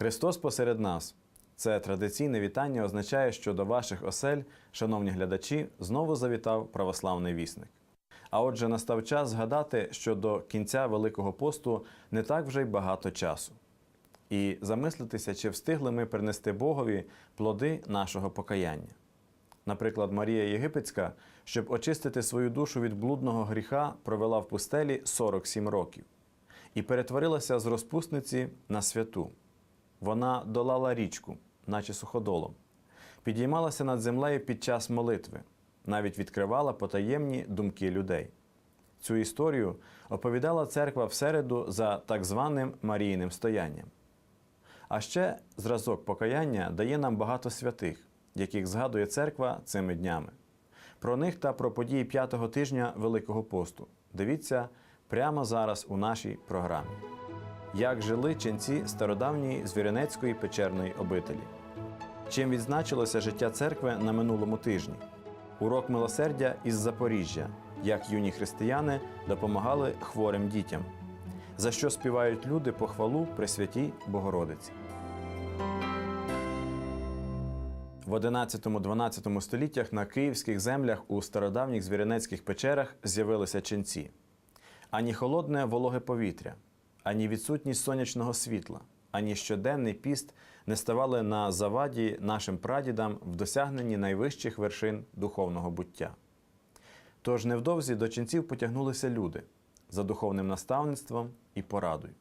Христос посеред нас. Це традиційне вітання означає, що до ваших осель, шановні глядачі, знову завітав православний вісник. А отже, настав час згадати, що до кінця Великого посту не так вже й багато часу. І замислитися, чи встигли ми принести Богові плоди нашого покаяння. Наприклад, Марія Єгипетська, щоб очистити свою душу від блудного гріха, провела в пустелі 47 років і перетворилася з розпусниці на святу. Вона долала річку, наче суходолом, підіймалася над землею під час молитви, навіть відкривала потаємні думки людей. Цю історію оповідала церква в середу за так званим Марійним стоянням. А ще зразок покаяння дає нам багато святих, яких згадує церква цими днями. Про них та про події п'ятого тижня Великого посту. Дивіться прямо зараз у нашій програмі. Як жили ченці стародавньої звірянецької печерної обителі? Чим відзначилося життя церкви на минулому тижні? Урок милосердя із Запоріжжя, як юні християни допомагали хворим дітям, за що співають люди похвалу Пресвятій Богородиці. В 11-12 століттях на київських землях у стародавніх звірянецьких печерах з'явилися ченці. Ані холодне вологе повітря, ані відсутність сонячного світла, ані щоденний піст не ставали на заваді нашим прадідам в досягненні найвищих вершин духовного буття. Тож невдовзі до ченців потягнулися люди за духовним наставництвом і порадою.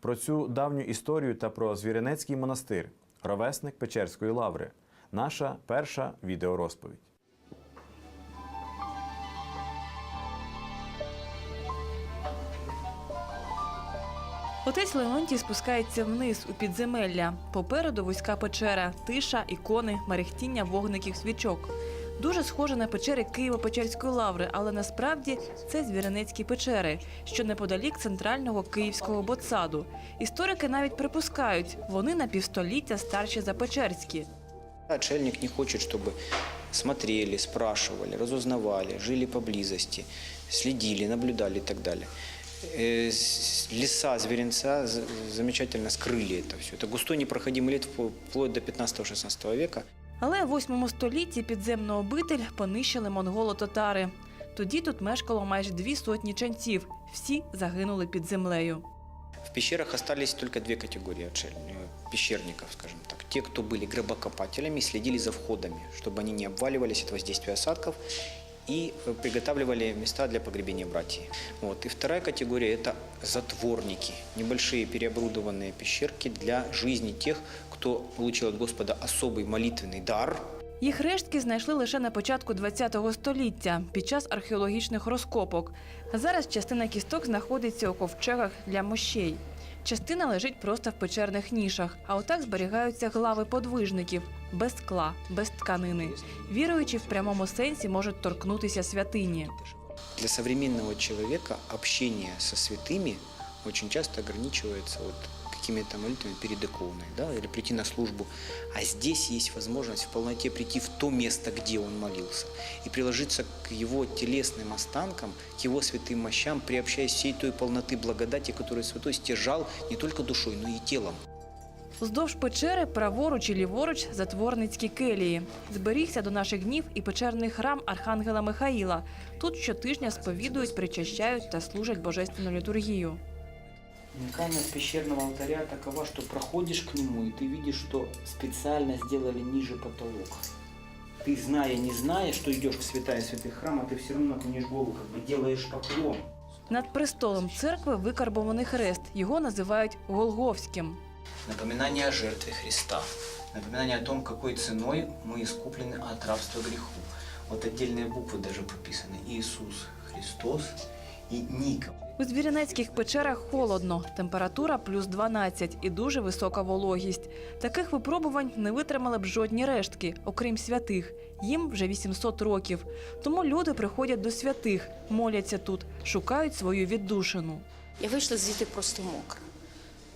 Про цю давню історію та про Звіринецький монастир, ровесник Печерської лаври, наша перша відеорозповідь. Отець Леонтій спускається вниз у підземелля. Попереду вузька печера, тиша, ікони, мерехтіння вогників свічок. Дуже схоже на печери Києво-Печерської лаври, але насправді це звіринецькі печери, що неподалік центрального київського ботсаду. Історики навіть припускають, вони на півстоліття старші за печерські. Отшельник не хочет, чтобы смотрели, спрашивали, разузнавали, жили поблизости, следили, наблюдали и так далее. Э, с- Леса зверинца з- замечательно скрыли это все. Это густой непроходимый лет впл- вплоть до 15-16 века. Але в 8 столітті підземну обитель понищили монголо-татари. Тоді тут мешкало майже дві сотні ченців. Всі загинули під землею. В пещерах остались только две категории отшель- э, пещерников, скажем так. Те, кто были гробокопателями, следили за входами, чтобы они не обваливались от воздействия осадков и э, приготавливали места для погребения братьев. Вот. И вторая категория – это затворники, небольшие переоборудованные пещерки для жизни тех, кто получил от Господа особый молитвенный дар – Їх рештки знайшли лише на початку ХХ століття під час археологічних розкопок. Зараз частина кісток знаходиться у ковчегах для мощей. Частина лежить просто в печерних нішах, а отак зберігаються глави подвижників без скла, без тканини. Віруючі в прямому сенсі можуть торкнутися святині. Для современного человека общение со святыми очень часто ограничивается вот какими-то молитвами перед иконой, да, или прийти на службу. А здесь есть возможность в полноте прийти в то место, где он молился, и приложиться к его телесным останкам, к его святым мощам, приобщаясь всей той полноты благодати, которую святой стяжал не только душой, но и телом. Вздовж печери, праворуч і ліворуч затворницькі келії. Зберігся до наших днів і печерний храм Архангела Михаїла. Тут щотижня сповідують, причащають та служать божественну літургію. Уникальность пещерного алтаря такова, что проходишь к нему, и ты видишь, что специально сделали ниже потолок. Ты, зная, не зная, что идешь к святая святых храма, ты все равно наклонишь голову, как бы делаешь поклон. Над престолом церкви викарбований хрест. Його називають Голговським. Напоминание о жертве Христа. Напоминание о том, какой ценой мы искуплены от рабства греху. Вот отдельные буквы даже прописаны. Иисус Христос и Ника. У звірянецьких печерах холодно, температура плюс 12 і дуже висока вологість. Таких випробувань не витримали б жодні рештки, окрім святих. Їм вже 800 років. Тому люди приходять до святих, моляться тут, шукають свою віддушину. Я вийшла звідти просто мокра.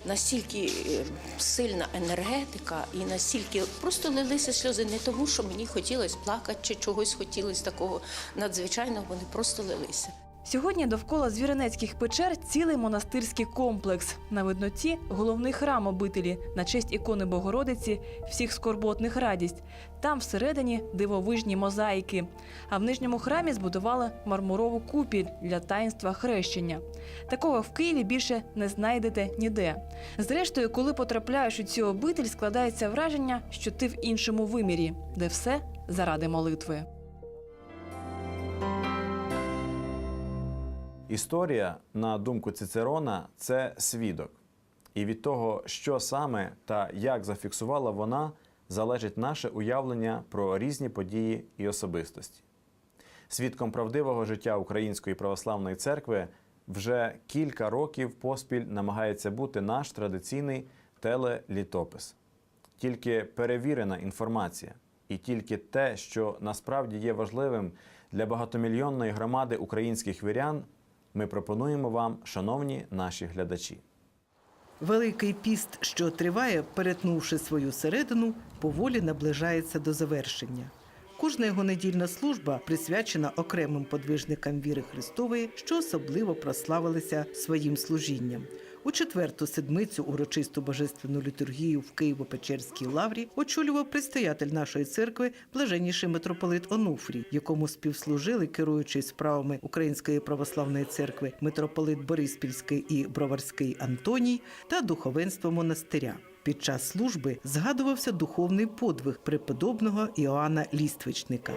Настільки е, сильна енергетика, і настільки просто лилися сльози не тому, що мені хотілося плакати чи чогось хотілося такого надзвичайного, вони просто лилися. Сьогодні довкола звіринецьких печер цілий монастирський комплекс. На видноті головний храм обителі на честь ікони Богородиці всіх скорботних радість. Там всередині дивовижні мозаїки. А в нижньому храмі збудували мармурову купіль для таїнства хрещення. Такого в Києві більше не знайдете ніде. Зрештою, коли потрапляєш у цю обитель, складається враження, що ти в іншому вимірі, де все заради молитви. Історія, на думку Цицерона, це свідок. І від того, що саме та як зафіксувала вона, залежить наше уявлення про різні події і особистості. Свідком правдивого життя Української православної церкви вже кілька років поспіль намагається бути наш традиційний телелітопис. Тільки перевірена інформація, і тільки те, що насправді є важливим для багатомільйонної громади українських вірян, ми пропонуємо вам, шановні наші глядачі. Великий піст, що триває, перетнувши свою середину, поволі наближається до завершення. Кожна його недільна служба присвячена окремим подвижникам віри Христової, що особливо прославилися своїм служінням. У четверту седмицю урочисту божественну літургію в Києво-Печерській лаврі очолював предстоятель нашої церкви, блаженніший митрополит Онуфрій, якому співслужили, керуючий справами Української православної церкви, митрополит Бориспільський і Броварський Антоній та духовенство монастиря. Під час служби згадувався духовний подвиг преподобного Іоанна Ліствичника.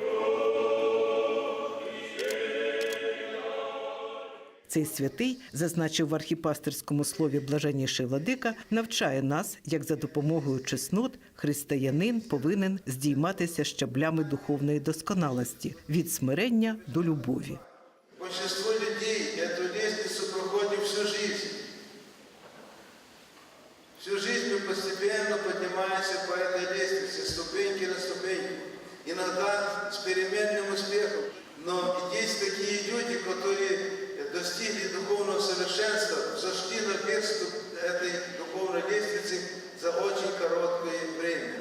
Цей святий, зазначив в архіпастерському слові блаженніший владика, навчає нас, як за допомогою чеснот християнин повинен здійматися щаблями духовної досконалості від смирення до любові. Большинство людей эту лестницу проходим всю жизнь. Всю жизнь мы постепенно поднимаемся по этой лестнице, ступеньки на ступеньку. Иногда с переменным успехом. Но есть такие люди, которые достигли духовного совершенства, взошли на верх ступ- этой духовной лестницы за очень короткое время.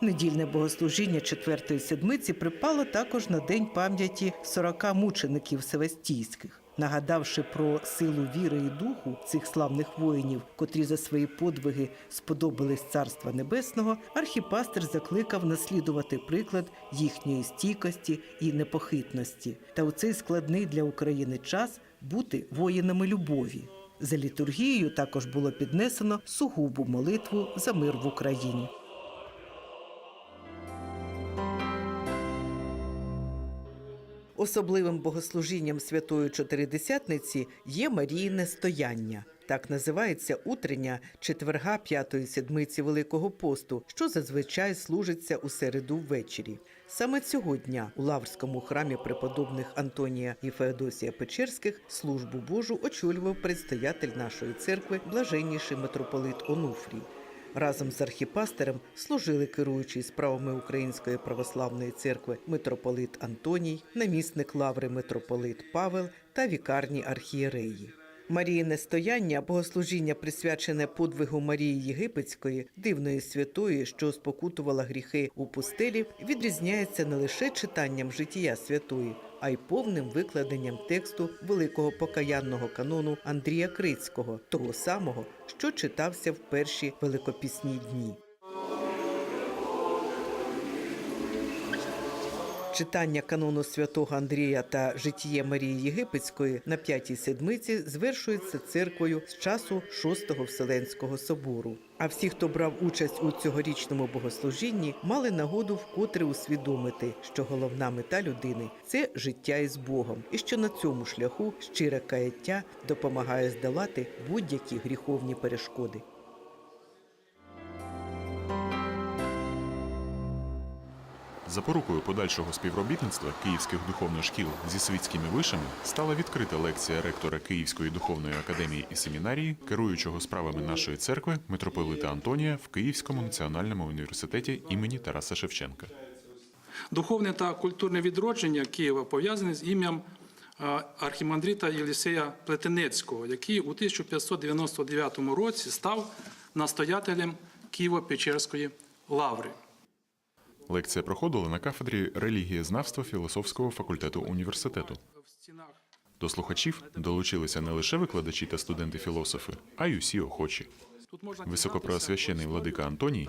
Недільне богослужіння четвертої седмиці припало також на день пам'яті 40 мучеників севастійських. Нагадавши про силу віри і духу цих славних воїнів, котрі за свої подвиги сподобались царства небесного, архіпастер закликав наслідувати приклад їхньої стійкості і непохитності, та у цей складний для України час бути воїнами любові. За літургією також було піднесено сугубу молитву за мир в Україні. Особливим богослужінням Святої Чотиридесятниці є Маріїне стояння. Так називається утрення четверга п'ятої седмиці Великого посту, що зазвичай служиться у середу ввечері. Саме цього дня у Лаврському храмі преподобних Антонія і Феодосія Печерських службу Божу очолював предстоятель нашої церкви, блаженніший митрополит Онуфрій. Разом з архіпастером служили керуючий справами Української православної церкви митрополит Антоній, намісник лаври митрополит Павел та вікарні архієреї. Маріїне стояння, богослужіння присвячене подвигу Марії Єгипетської, дивної святої, що спокутувала гріхи у пустелі, відрізняється не лише читанням життя святої, а й повним викладенням тексту великого покаянного канону Андрія Крицького, того самого, що читався в перші великопісні дні. Читання канону святого Андрія та житіє Марії Єгипетської на п'ятій седмиці звершується церквою з часу Шостого Вселенського собору. А всі, хто брав участь у цьогорічному богослужінні, мали нагоду вкотре усвідомити, що головна мета людини це життя із Богом, і що на цьому шляху щире каяття допомагає здолати будь-які гріховні перешкоди. Запорукою подальшого співробітництва київських духовних шкіл зі світськими вишами стала відкрита лекція ректора Київської духовної академії і семінарії, керуючого справами нашої церкви митрополита Антонія в Київському національному університеті імені Тараса Шевченка. Духовне та культурне відродження Києва пов'язане з ім'ям архімандріта Єлісея Плетенецького, який у 1599 році став настоятелем Києво-Печерської лаври. Лекція проходила на кафедрі релігієзнавства філософського факультету університету. До слухачів долучилися не лише викладачі та студенти-філософи, а й усі охочі. Тут владика Антоній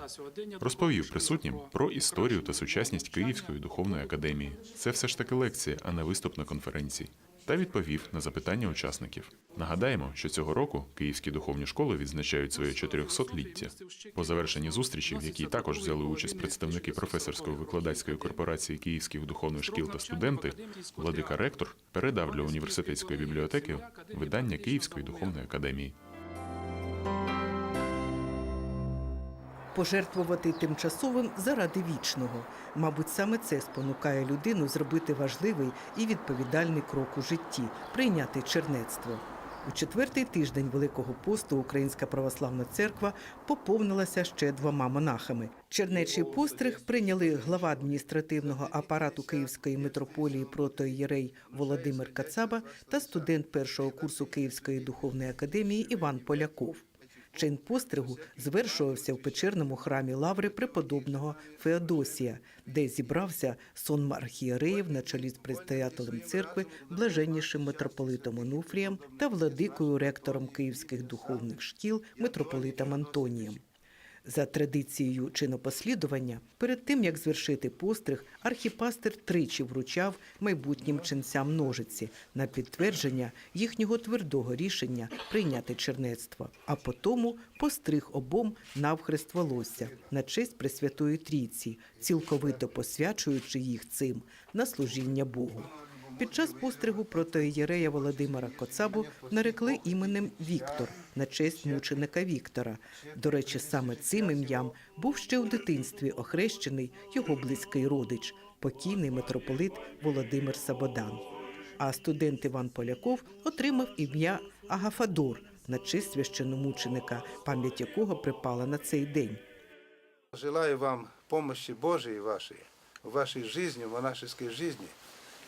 розповів присутнім про історію та сучасність Київської духовної академії. Це все ж таки лекція, а не виступ на конференції. Та відповів на запитання учасників. Нагадаємо, що цього року київські духовні школи відзначають своє 400-ліття. По завершенні зустрічі, в якій також взяли участь представники професорської викладацької корпорації київських духовних шкіл та студенти, владика ректор передав для університетської бібліотеки видання Київської духовної академії. Пожертвувати тимчасовим заради вічного. Мабуть, саме це спонукає людину зробити важливий і відповідальний крок у житті прийняти чернецтво. У четвертий тиждень Великого посту Українська православна церква поповнилася ще двома монахами. Чернечий постриг прийняли глава адміністративного апарату Київської митрополії протоієрей Володимир Кацаба та студент першого курсу Київської духовної академії Іван Поляков. Чин постригу звершувався в печерному храмі лаври преподобного Феодосія, де зібрався сон архієреїв на чолі з предстоятелем церкви, блаженнішим митрополитом Онуфрієм та владикою ректором київських духовних шкіл митрополитом Антонієм. За традицією чинопослідування, перед тим як звершити постриг, архіпастир тричі вручав майбутнім ченцям ножиці на підтвердження їхнього твердого рішення прийняти чернецтво, а потому постриг обом навхрест волосся на честь Пресвятої Трійці, цілковито посвячуючи їх цим на служіння Богу. Під час постригу протоієрея Володимира Коцабу нарекли іменем Віктор на честь мученика Віктора. До речі, саме цим ім'ям був ще у дитинстві охрещений його близький родич, покійний митрополит Володимир Сабодан. А студент Іван Поляков отримав ім'я Агафадор на честь священномученика, пам'ять якого припала на цей день. Желаю вам помощи Божией вашей в вашей жизни, в монашеской жизни.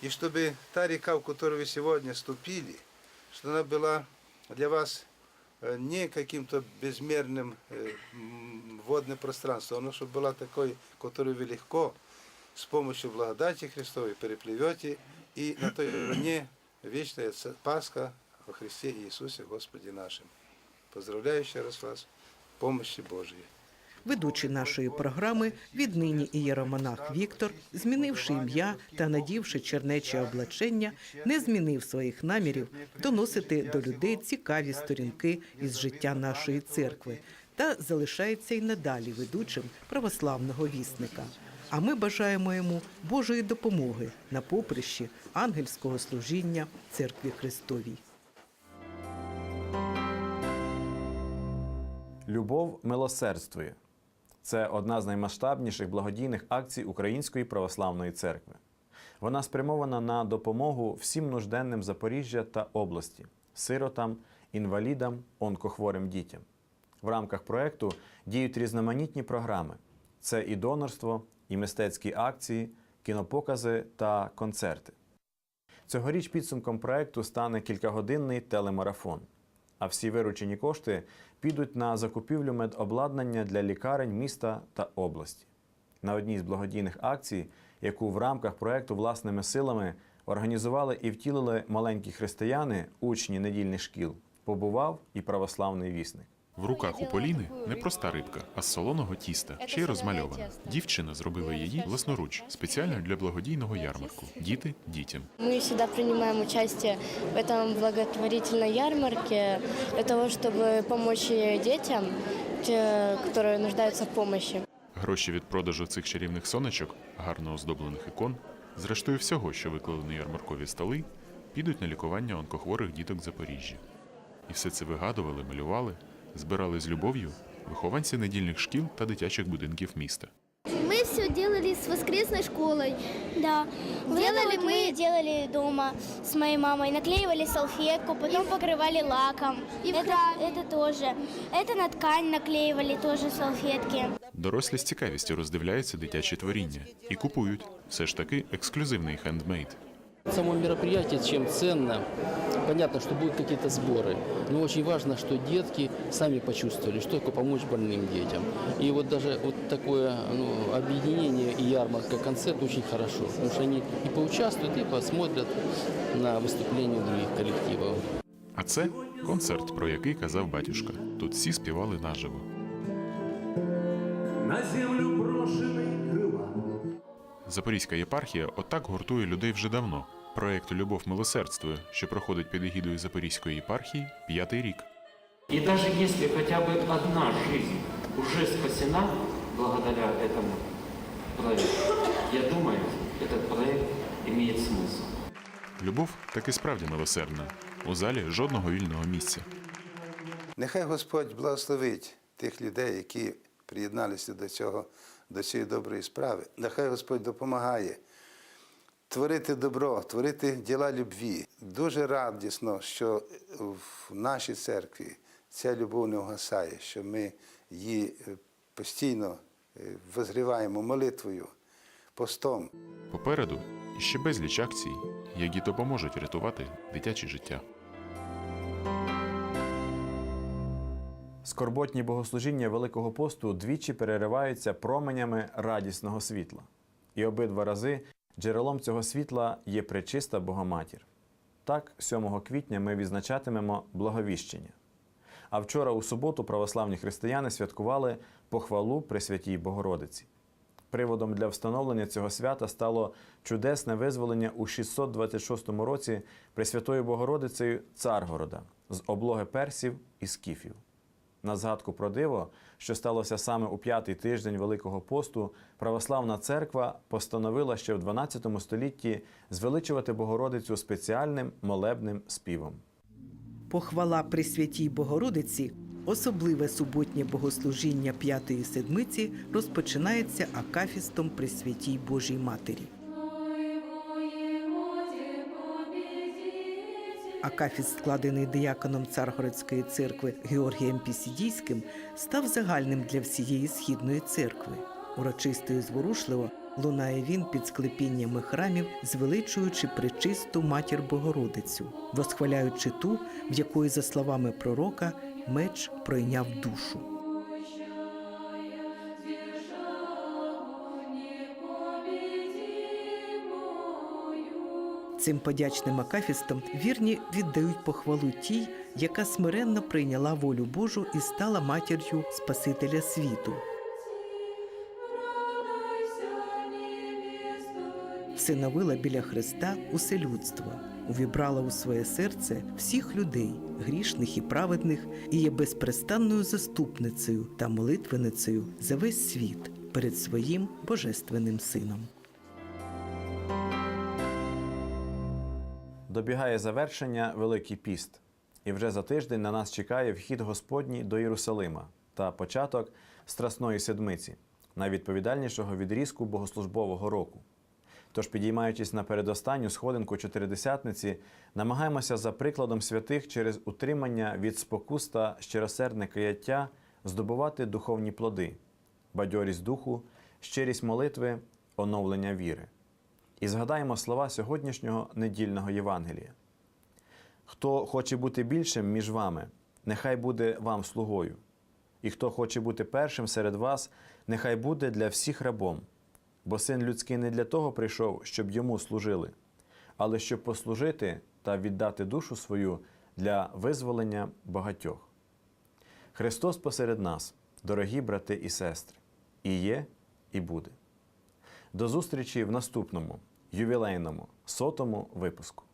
И чтобы та река, в которую вы сегодня ступили, что она была для вас э, не каким-то безмерным э, водным пространством, но чтобы была такой, которую вы легко с помощью благодати Христовой переплывете, и на той стороне вечная Пасха во Христе Иисусе Господе нашим. Поздравляю еще раз вас, помощи Божией. Ведучий нашої програми, віднині ієромонах Віктор, змінивши ім'я та надівши чернече облачення, не змінив своїх намірів доносити до людей цікаві сторінки із життя нашої церкви та залишається й надалі ведучим православного вісника. А ми бажаємо йому Божої допомоги на поприщі ангельського служіння церкві Христовій. Любов милосердствує. Це одна з наймасштабніших благодійних акцій Української православної церкви. Вона спрямована на допомогу всім нужденним Запоріжжя та області, сиротам, інвалідам, онкохворим дітям. В рамках проекту діють різноманітні програми: це і донорство, і мистецькі акції, кінопокази та концерти. Цьогоріч підсумком проекту стане кількагодинний телемарафон. А всі виручені кошти підуть на закупівлю медобладнання для лікарень міста та області. На одній з благодійних акцій, яку в рамках проекту власними силами організували і втілили маленькі християни, учні недільних шкіл, побував і православний вісник. В руках у Поліни не проста рибка, а з солоного тіста, ще й розмальована. Дівчина зробила її власноруч, спеціально для благодійного ярмарку. Діти дітям. Мы всегда принимаем участие в этом благотворительной ярмарке для того, чтобы помочь детям, те, которые нуждаются в помощи. Гроші від продажу цих чарівних сонечок, гарно оздоблених ікон, зрештою всього, що виклали на ярмаркові столи, підуть на лікування онкохворих діток Запоріжжя. І все це вигадували, малювали, збирали з любов'ю вихованці недільних шкіл та дитячих будинків міста. Мы все делали с воскресной школой. Да. Делали мы делали дома с моей мамой. Наклеивали салфетку, потом покрывали лаком. И это, это тоже. Это на ткань наклеивали тоже салфетки. Дорослі з цікавістю роздивляються дитячі творіння і купують все ж таки ексклюзивний хендмейд. Само мероприятие чем ценно. Понятно, что будут какие-то сборы, но очень важно, что детки сами почувствовали, что такое помочь больным детям. И вот даже вот такое ну, объединение и ярмарка, концерт очень хорошо, потому что они и поучаствуют, и посмотрят на выступления других коллективов. А це концерт, про який казав батюшка. Тут всі співали наживо. На землю брошений крила. Запорізька єпархія отак гуртує людей вже давно. Проект Любов милосердствує, що проходить під егідою Запорізької єпархії п'ятий рік. И даже если хотя бы одна жизнь уже спасена благодаря этому проекту, я думаю, этот проект имеет смысл. Любов таки справді милосердна. У залі жодного вільного місця. Нехай Господь благословить тих людей, які приєдналися до цього, до цієї доброї справи. Нехай Господь допомагає творити добро, творити діла любві. Дуже радісно, що в нашій церкві ця любов не вгасає, що ми її е, постійно е, возгріваємо молитвою, постом. Попереду іще безліч акцій, які допоможуть врятувати дитяче життя. Скорботні богослужіння Великого посту двічі перериваються променями радісного світла. І обидва рази джерелом цього світла є пречиста Богоматір. Так, 7 квітня ми відзначатимемо благовіщення. А вчора у суботу православні християни святкували похвалу Пресвятій Богородиці. Приводом для встановлення цього свята стало чудесне визволення у 626 році Пресвятою Богородицею Царгорода з облоги персів і скіфів. На згадку про диво, що сталося саме у п'ятий тиждень Великого посту, православна церква постановила ще в 12 столітті звеличувати Богородицю спеціальним молебним співом. Похвала Пресвятій Богородиці, особливе суботнє богослужіння П'ятої Седмиці розпочинається акафістом Пресвятій Божій Матері. Акафіст, складений дияконом Царгородської церкви Георгієм Пісідійським, став загальним для всієї східної церкви. Урочисто і зворушливо лунає він під склепіннями храмів, звеличуючи пречисту матір Богородицю, восхваляючи ту, в якої, за словами пророка, меч пройняв душу. Цим подячним акафістом вірні віддають похвалу тій, яка смиренно прийняла волю Божу і стала матір'ю Спасителя світу. Всиновила біля Христа усе людство, увібрала у своє серце всіх людей, грішних і праведних, і є безпрестанною заступницею та молитвеницею за весь світ перед своїм божественним сином. Добігає завершення Великий піст, і вже за тиждень на нас чекає вхід Господній до Єрусалима та початок Страсної Седмиці, найвідповідальнішого відрізку богослужбового року. Тож, підіймаючись на передостанню сходинку чотиридесятниці, намагаємося за прикладом святих через утримання від спокус та щиросердне каяття здобувати духовні плоди, бадьорість духу, щирість молитви, оновлення віри. І згадаємо слова сьогоднішнього недільного Євангелія. Хто хоче бути більшим між вами, нехай буде вам слугою. І хто хоче бути першим серед вас, нехай буде для всіх рабом. Бо син людський не для того прийшов, щоб йому служили, але щоб послужити та віддати душу свою для визволення багатьох. Христос посеред нас, дорогі брати і сестри, і є, і буде. До зустрічі в наступному ювілейному сотому випуску.